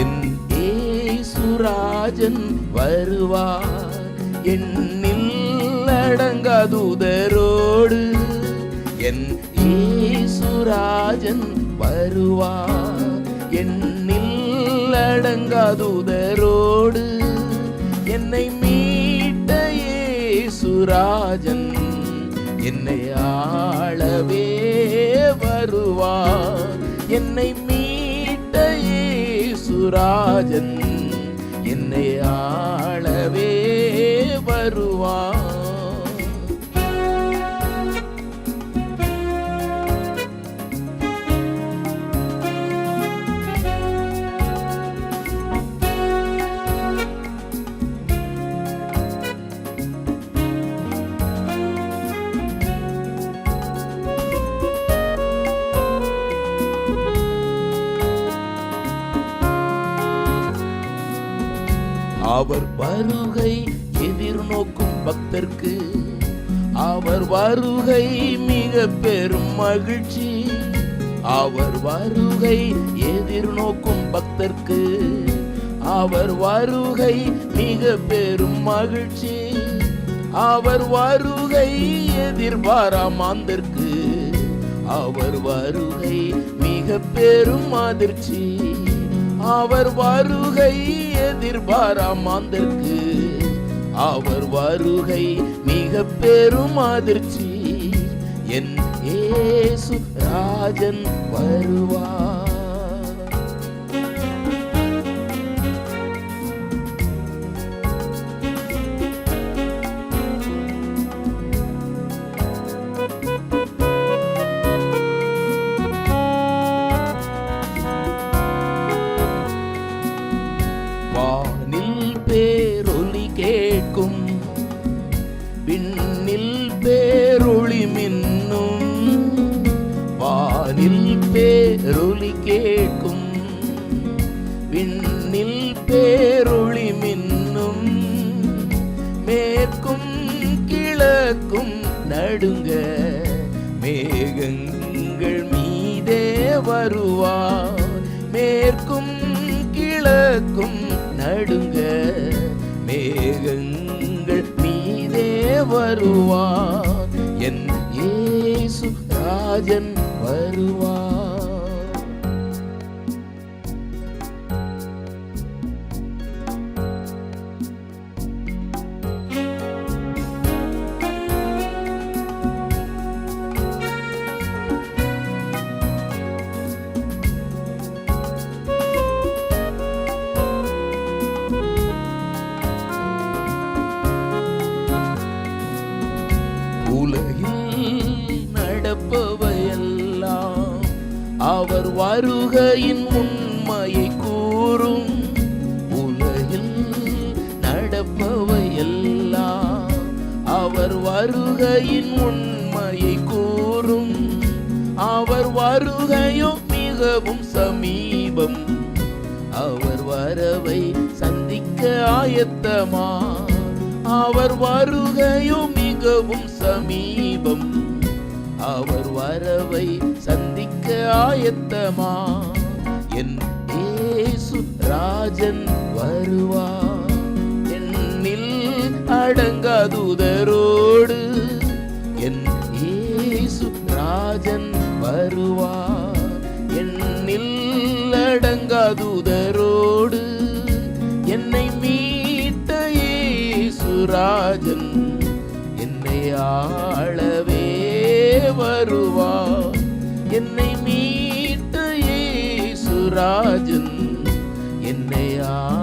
என் ஏசுராஜன் வருவார். என்னில் அடங்காதுதரோடு என் ஏசுராஜன் வருவார். என்னில் அடங்காதுதரோடு என்னை மீட்ட ஏசுராஜன் என்னை ஆளவே வருவார். என்னை மீ இயேசுராஜன் என்னை ஆளவே வருவான் அவர் வருகை எதிர்நோக்கும் பக்தர்க்கு. அவர் வருகை மிக பெரும் மகிழ்ச்சி. அவர் வருகை எதிர்நோக்கும் பக்தர்க்கு. அவர் வருகை மிக பெரும் மகிழ்ச்சி. அவர் வருகை எதிர்பாராமாந்தற்கு அவர் வருகை மிக பெரும் அதிர்ச்சி. அவர் வருகை எதிர்பாரா மாந்தர்க்கு. அவர் வருகை மிக பெரும் அதிர்ச்சி. என் ஏசு ராஜன் வருவார். கேட்கும். விண்ணில் பேருளி மின்னும். மேற்கும் கிழக்கும் நடுங்க. மேகங்கள் மீதே வருவா. மேற்கும் கிழக்கும் நடுங்க. மேகங்கள் மீதே வருவா. என் ஏசு ராஜன் வருவா. அவர் வருகையின் உண்மையை கூறும். உலகில் நடப்பவையெல்லாம் அவர் வருகையின் உண்மையை கூறும். அவர் வருகையோ மிகவும் சமீபம். அவர் வரவை சந்திக்க ஆயத்தமா. அவர் வருகையோ மிகவும் சமீபம். அவர் வரவை சந்திக்க ஆயத்தமா? என் ஏசு ராஜன் வருவா? என்னில் அடங்காதுதரோடு என் ஏசு ராஜன் வருவா? என்னில் அடங்காதுதரோடு என்னை மீட்ட ஏசு ராஜன். என்னை ஆள் தருவா. என்னை மீட்டு ஏசுராஜன். என்னை ஆ